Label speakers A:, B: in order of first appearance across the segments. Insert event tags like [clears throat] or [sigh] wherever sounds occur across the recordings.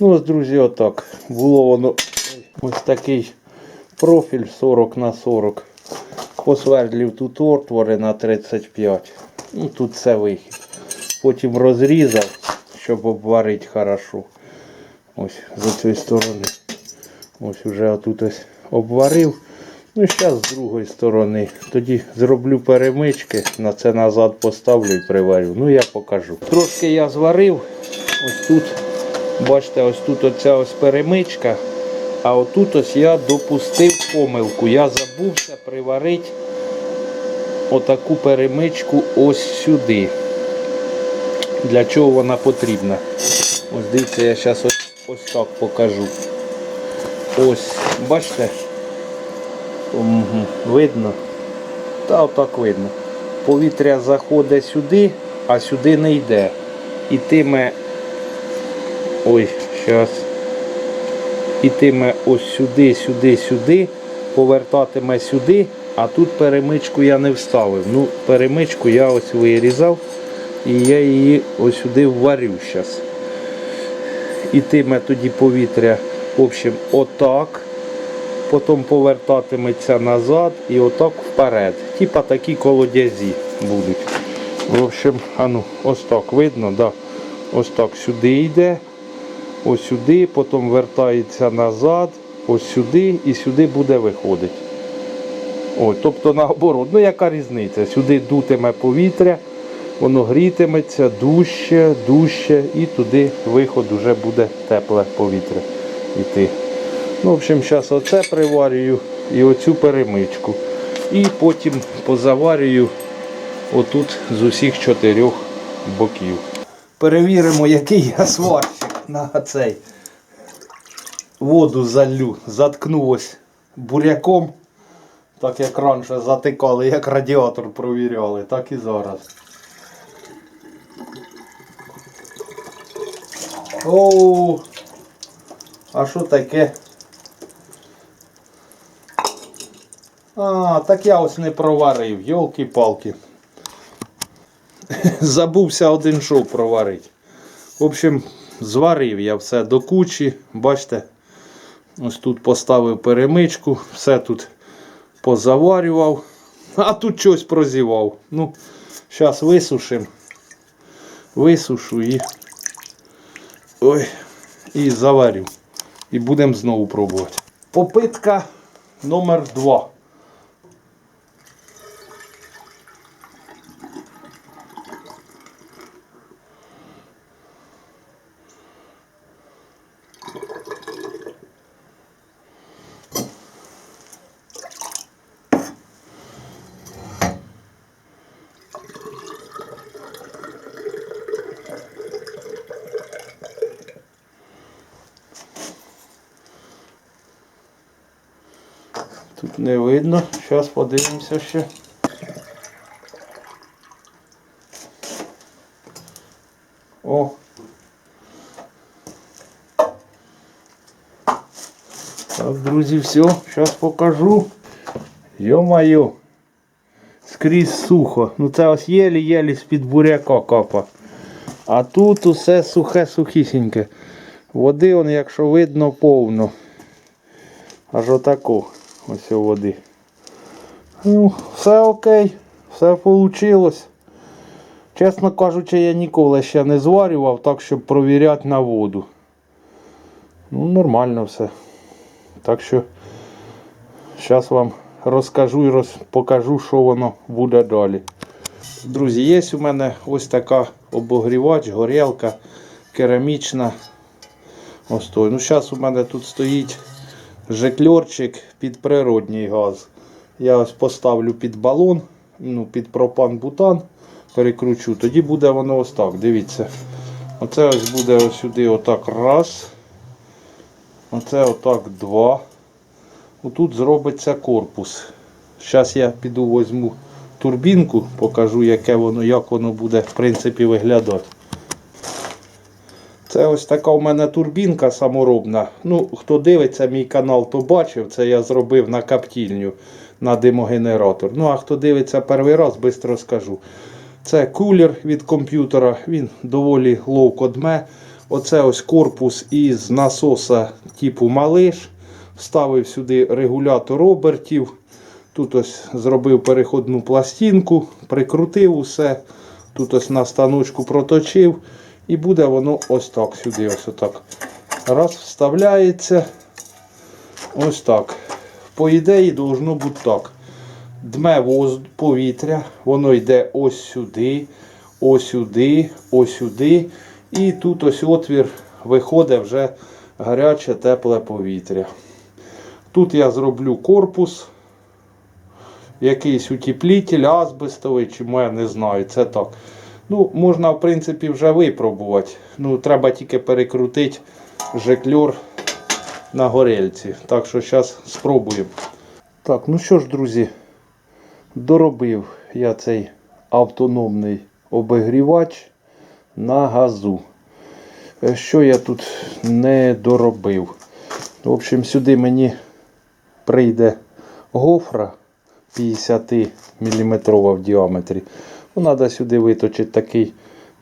A: Ну, ось, друзі, отак. Було воно ось такий профіль 40 на 40. Посвердлів тут отвори на 35. Ну, тут все вихід. Потім розрізав, щоб обварити хорошо. Ось з цієї сторони. Ось вже отут ось обварив. Ну, зараз з другої сторони. Тоді зроблю перемички, на це назад поставлю і приварю. Ну, я покажу. Трошки я зварив. Ось тут, бачите, ось тут оця ось перемичка. А отут ось я допустив помилку. Я забувся приварити отаку перемичку ось сюди. Для чого вона потрібна? Ось дивіться, я зараз ось, ось так покажу. Ось, бачите? Угу. Видно? Та отак видно. Повітря заходить сюди, а сюди не йде. Ітиме. Ой, зараз. Ітиме ось сюди, сюди, сюди, повертатиме сюди, а тут перемичку я не вставив. Ну, перемичку я ось вирізав і я її ось сюди вварю зараз. Ітиме тоді повітря, в общем, отак потім повертатиметься назад і отак вперед. Типа такі колодязі будуть. В общем, а ну, ось так видно, да. ось так сюди йде, ось сюди, потім вертається назад, ось сюди і сюди буде виходити. Ой, тобто наоборот, ну яка різниця? Сюди дутиме повітря, воно грітиметься дужче, дужче і туди виход вже буде тепле повітря йти. Ну, в общем, зараз оце приварюю і оцю перемичку. І потім позаварюю отут з усіх чотирьох боків. Перевіримо, який я сварщик на цей. Воду залю, заткну ось буряком. Так як раніше затикали, як радіатор провіряли, так і зараз. Оу, а що таке? А, так я ось не проварив, йолки-палки. [laughs] Забувся один шов проварити. В общем, зварив я все до кучі. Бачите, ось тут поставив перемичку, все тут позаварював, а тут щось прозівав. Ну, зараз висушим. Висушу і. Ой, і заварю. І будемо знову пробувати. Попитка номер 2. Не видно. Зараз подивимося ще. О. Так, друзі, все, зараз покажу. Йо-майо. Скрізь сухо. Ну це ось єлі-єлі з-під буряка капа. А тут усе сухе сухісіньке. Води, он, якщо видно, повно. Аж отако. Ось у води. Ну, все окей, все вийшло. Чесно кажучи, я ніколи ще не зварював так, щоб провіряти на воду. Ну, нормально все. Так що зараз вам розкажу і роз... покажу, що воно буде далі. Друзі, є у мене ось така обогрівач, горілка керамічна. Ось той. Ну, зараз у мене тут стоїть жекльорчик під природній газ. Я ось поставлю під балон, ну, під пропан-бутан, перекручу. Тоді буде воно ось так. Дивіться. Оце ось буде сюди отак раз. Оце отак два. Отут зробиться корпус. Зараз я піду возьму турбінку, покажу, яке воно, як воно буде в принципі виглядати. Це ось така у мене турбінка саморобна. Ну, хто дивиться мій канал, то бачив. Це я зробив на каптільню на димогенератор. Ну, а хто дивиться перший раз, швидко скажу. Це кулер від комп'ютера, він доволі ловко дме. Оце ось корпус із насоса типу малиш. Вставив сюди регулятор обертів. Тут ось зробив переходну пластинку, прикрутив усе. Тут ось на станочку проточив. І буде воно ось так сюди. Ось отак. Раз, вставляється. Ось так. По ідеї, должно бути так. Дме повітря, воно йде ось сюди, ось сюди, ось сюди. І тут ось отвір виходить вже гаряче, тепле повітря. Тут я зроблю корпус, якийсь утеплитель, азбестовий, чи я не знаю, це так. Ну, можна, в принципі, вже випробувати. Ну, треба тільки перекрутити жекльор на горельці. Так що зараз спробуємо. Так, ну що ж, друзі, доробив я цей автономний обігрівач на газу. Е, Що я тут не доробив? В общем, сюди мені прийде гофра 50 мм в діаметрі. Ну, Треба сюди виточити такий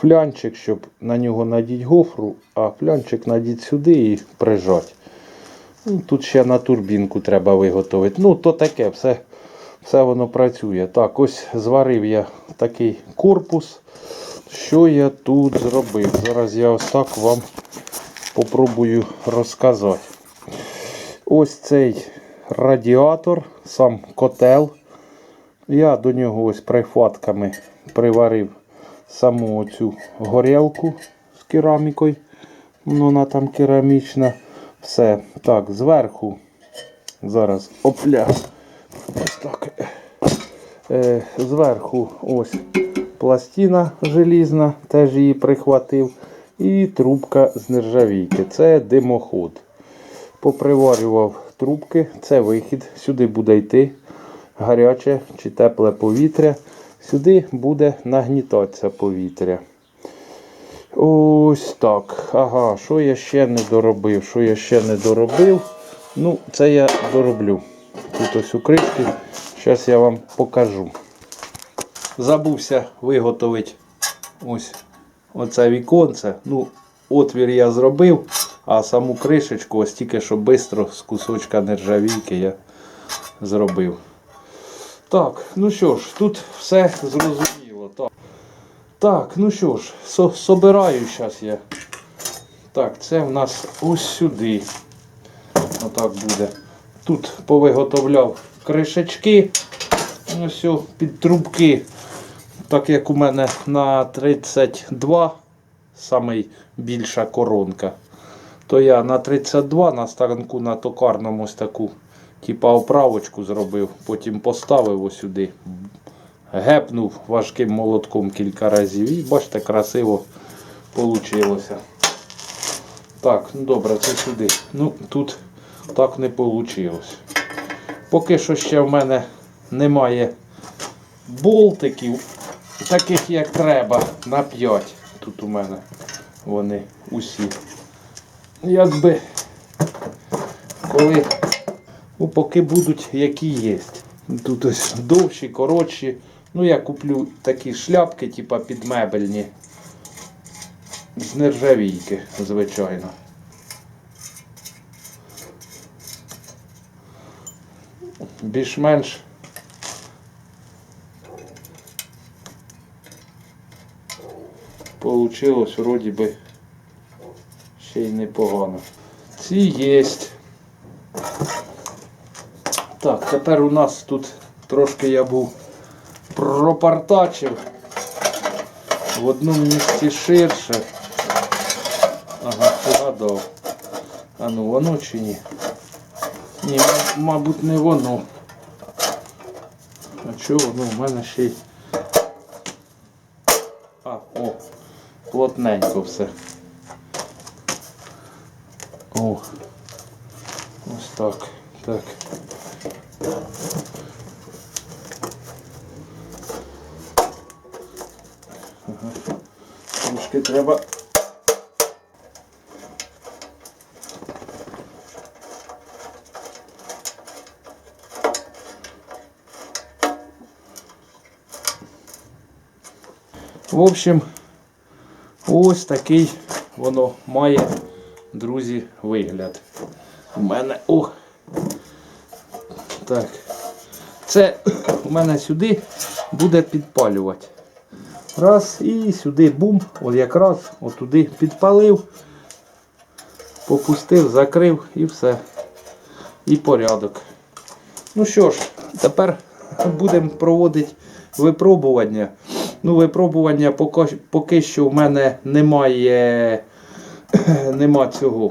A: флянчик, щоб на нього надіть гофру, а флянчик надіть сюди і прижати. Ну, тут ще на турбінку треба виготовити. Ну, то таке, все, все воно працює. Так, ось зварив я такий корпус. Що я тут зробив? Зараз я ось так вам попробую розказати. Ось цей радіатор, сам котел. Я до нього ось прихватками приварив саму оцю горілку з керамікою. Ну, Вона там керамічна. Все. Так, зверху. Зараз опля. Ось так. Е, зверху ось пластина желізна, теж її прихватив. І трубка з нержавійки. Це димоход. Поприварював трубки, це вихід. Сюди буде йти гаряче чи тепле повітря. Сюди буде нагнітатися повітря. Ось так. Ага, що я ще не доробив? Що я ще не доробив? Ну, це я дороблю. Тут ось у кришки. Зараз я вам покажу. Забувся виготовити ось оце віконце. Ну, отвір я зробив, а саму кришечку ось тільки що швидко з кусочка нержавійки я зробив. Так, ну що ж, тут все зрозуміло. Так, так ну що ж, со собираю зараз я. Так, це в нас ось сюди. Отак буде. Тут повиготовляв кришечки. Ось під трубки. Так як у мене на 32 самий більша коронка, то я на 32 на станку на токарному ось таку типа оправочку зробив, потім поставив ось сюди, гепнув важким молотком кілька разів і бачите, красиво вийшло. Так, ну добре, це сюди. Ну, тут так не вийшло. Поки що ще в мене немає болтиків, таких як треба, на 5. Тут у мене вони усі. Якби коли, ну поки будуть, які є. Тут ось довші, коротші. Ну я куплю такі шляпки, типа підмебельні. З нержавійки, звичайно. Більш-менш Получилось вроді би ще й непогано. Ці єсть. Так, тепер у нас тут трошки я був пропартачив. В одному місці ширше. Ага, погадав. А ну воно чи ні? Ні, мабуть, не воно. А чого воно в мене ще й. А, о, плотненько все. О. Ось так. Так. Ага. Трошки треба. В общем, ось такий воно має, друзі, вигляд. У мене. О! Так. Це у мене сюди буде підпалювати. Раз, і сюди бум, от якраз отуди підпалив, попустив, закрив і все. І порядок. Ну що ж, тепер будемо проводити випробування. Ну, випробування поки, поки що в мене немає, [clears throat] нема цього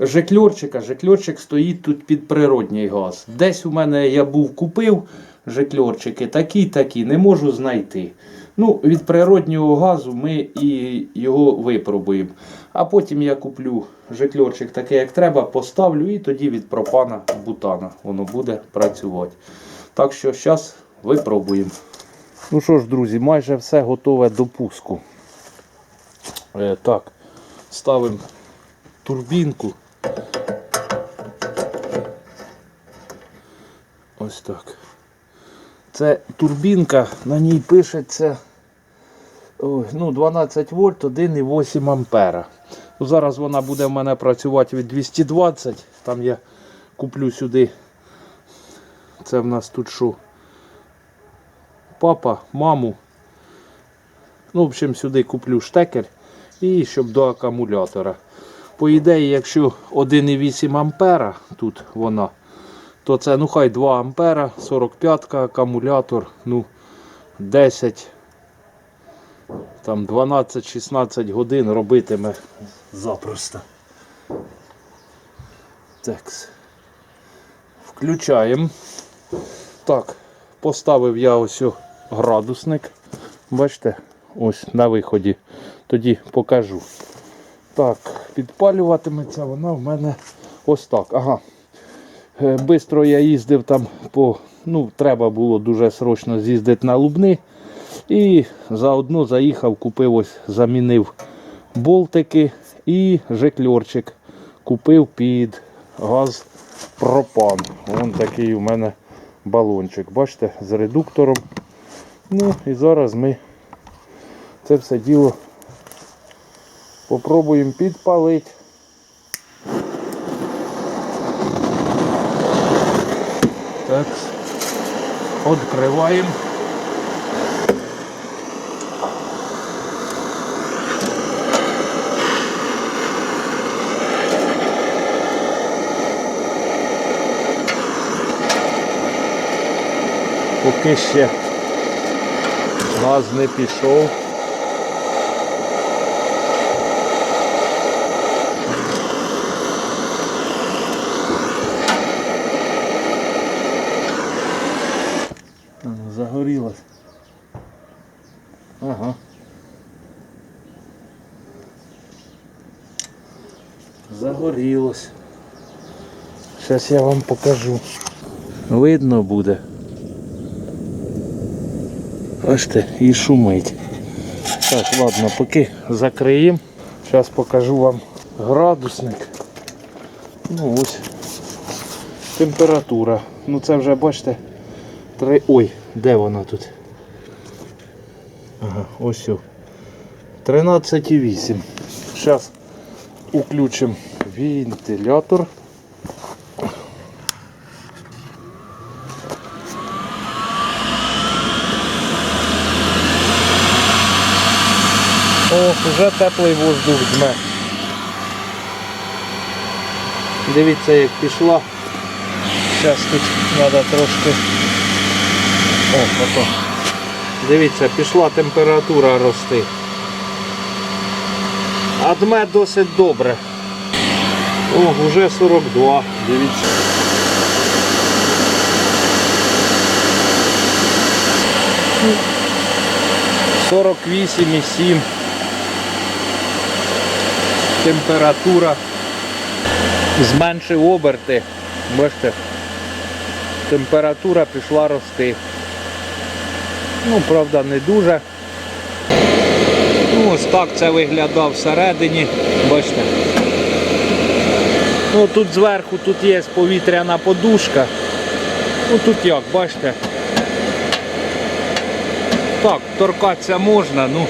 A: жекльорчика. Жекльорчик стоїть тут під природній газ. Десь у мене я був купив жекльорчики, такі, такі, не можу знайти. Ну, від природнього газу ми і його випробуємо. А потім я куплю жекльорчик такий, як треба, поставлю і тоді від пропана бутана воно буде працювати. Так що зараз випробуємо. Ну що ж, друзі, майже все готове до пуску. Е, так, ставимо турбінку. Ось так. Це турбінка, на ній пишеться ну, 12 вольт 1,8 ампера. Зараз вона буде в мене працювати від 220. Там я куплю сюди. Це в нас тут що? Папа, маму. Ну, в общем, сюди куплю штекер і щоб до акумулятора. По ідеї, якщо 1,8 ампера тут вона, то це ну хай 2 ампера, 45-ка, акумулятор, ну 10, там 12-16 годин робитиме запросто. Так. Включаємо. Так, поставив я ось градусник. Бачите, ось на виході. Тоді покажу. Так, підпалюватиметься вона в мене ось так. Ага. Е, Бистро я їздив там по. Ну, треба було дуже срочно з'їздити на Лубни. І заодно заїхав, купив ось, замінив болтики і жекльорчик. Купив під газ пропан. Вон такий у мене балончик. Бачите, з редуктором. Ну і зараз ми це все діло попробуємо підпалити. Так, відкриваємо. Поки ще газ не пішов. Ага, Загорілась. Ага. Загорілось. Зараз я вам покажу. Видно буде. Бачите, і шумить. Так, ладно, поки закриємо. Зараз покажу вам градусник. Ну ось. Температура. Ну це вже бачите. Три... Ой, де вона тут? Ага, ось. 13,8. Зараз включимо вентилятор. О, вже теплий воздух дме. Дивіться, як пішла. Зараз тут треба трошки. О, ото. Дивіться, пішла температура рости. А дме досить добре. О, вже 42, дивіться. Сорок вісім і сім. Температура. Зменшив оберти. Бачите, температура пішла рости. Ну, правда, не дуже. Ну, Ось так це виглядав всередині. Бачите. Ну, Тут зверху тут є повітряна подушка. Ну Тут як, бачите. Так, торкатися можна, ну.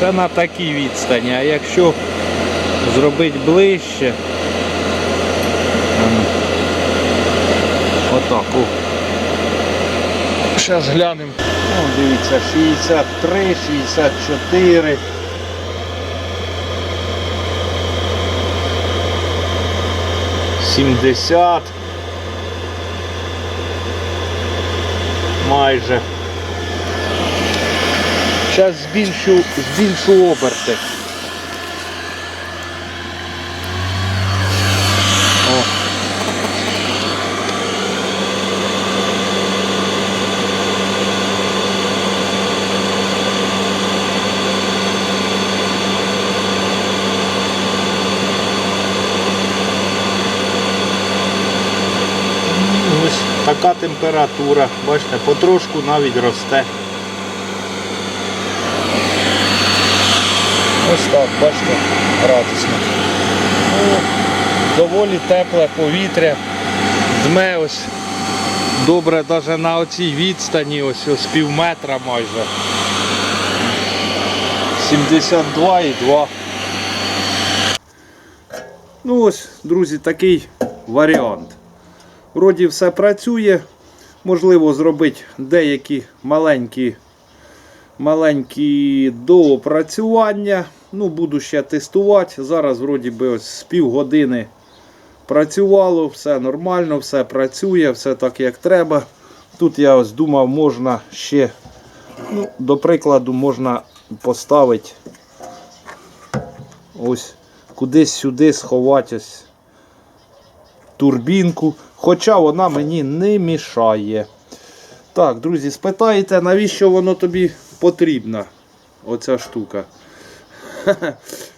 A: Це на такій відстані, а якщо зробити ближче... Ем, ну, Отак. О. Зараз глянемо. О, дивіться, 63, 64. Сімдесят. Майже. Зараз збільшу, збільшу оберти. О. М, Така температура. Бачите, потрошку навіть росте. Ось так, бачите, градусно. Ну, доволі тепле повітря. Дме ось добре навіть на оцій відстані, ось, ось пів метра майже. 72,2. Ну ось, друзі, такий варіант. Вроді все працює. Можливо зробити деякі маленькі маленькі доопрацювання. Ну, буду ще тестувати. Зараз вроді би ось з півгодини працювало, все нормально, все працює, все так як треба. Тут я ось думав, можна ще, ну, до прикладу, можна поставити ось кудись сюди сховати ось турбінку. Хоча вона мені не мішає. Так, друзі, спитаєте, навіщо воно тобі потрібно? Оця штука. [laughs]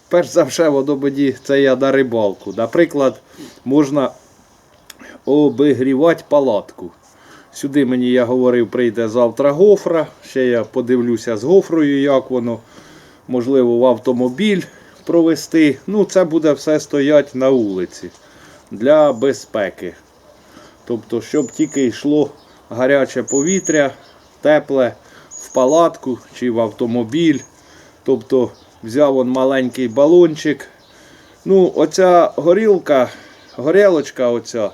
A: Перш за все, воно мені це я на рибалку. Наприклад, можна обігрівати палатку. Сюди мені, я говорив, прийде завтра гофра. Ще я подивлюся з гофрою, як воно. Можливо, в автомобіль провести. Ну, це буде все стояти на вулиці для безпеки. Тобто, щоб тільки йшло гаряче повітря, тепле в палатку чи в автомобіль. Тобто взяв он маленький балончик. Ну, оця горілка, горілочка оця,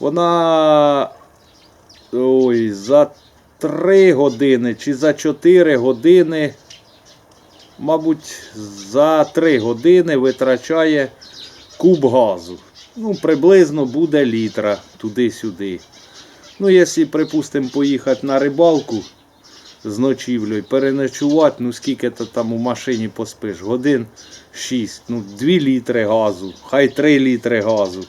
A: вона ой, за 3 години чи за 4 години, мабуть, за 3 години витрачає куб газу. Ну, приблизно буде літра туди-сюди. Ну, якщо, припустимо, поїхати на рибалку з ночівлею, переночувати, ну скільки ти там у машині поспиш? Годин 6, ну 2 літри газу, хай 3 літри газу.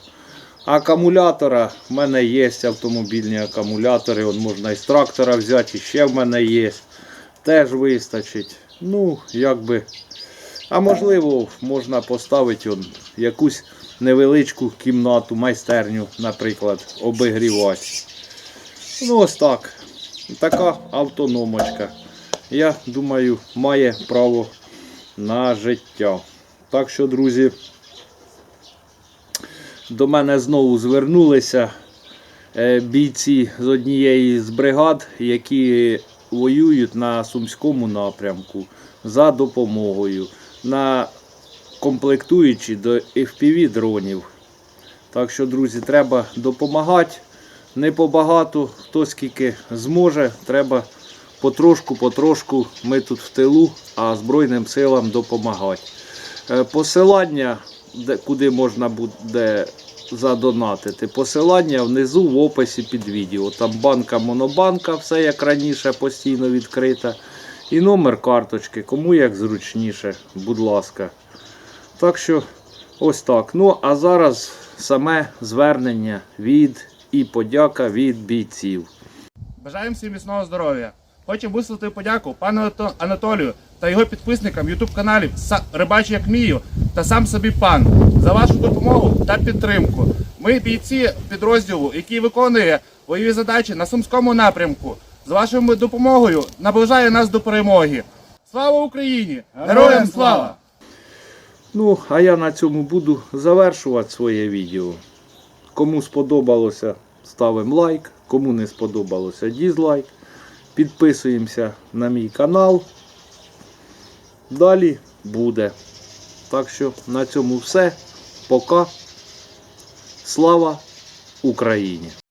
A: Акумулятора в мене є автомобільні акумулятори, от можна із трактора взяти, і ще в мене є. Теж вистачить. Ну, якби. А можливо, можна поставити он, якусь невеличку кімнату, майстерню, наприклад, обігрівати. Ну, ось так. Така автономочка. Я думаю, має право на життя. Так що, друзі, до мене знову звернулися е, бійці з однієї з бригад, які воюють на Сумському напрямку за допомогою на комплектуючі до FPV дронів. Так що, друзі, треба допомагати. Не побагато, хто скільки зможе, треба потрошку-потрошку. Ми тут в тилу, а Збройним силам допомагати. Е, Посилання, куди можна буде задонатити, посилання внизу в описі під відео. Там банка монобанка, все як раніше, постійно відкрита. І номер карточки, кому як зручніше, будь ласка. Так що ось так. Ну, а зараз саме звернення від і подяка від бійців.
B: Бажаємо всім міцного здоров'я. Хочемо висловити подяку пану Анатолію та його підписникам YouTube каналів Са- Рибачу як мію та сам собі пан за вашу допомогу та підтримку. Ми бійці підрозділу, який виконує бойові задачі на сумському напрямку. З вашою допомогою наближає нас до перемоги. Слава Україні! Героям слава!
A: Ну, а я на цьому буду завершувати своє відео. Кому сподобалося, ставимо лайк. Кому не сподобалося, дізлайк. Підписуємося на мій канал. далі буде. Так що на цьому все. Пока. Слава Україні!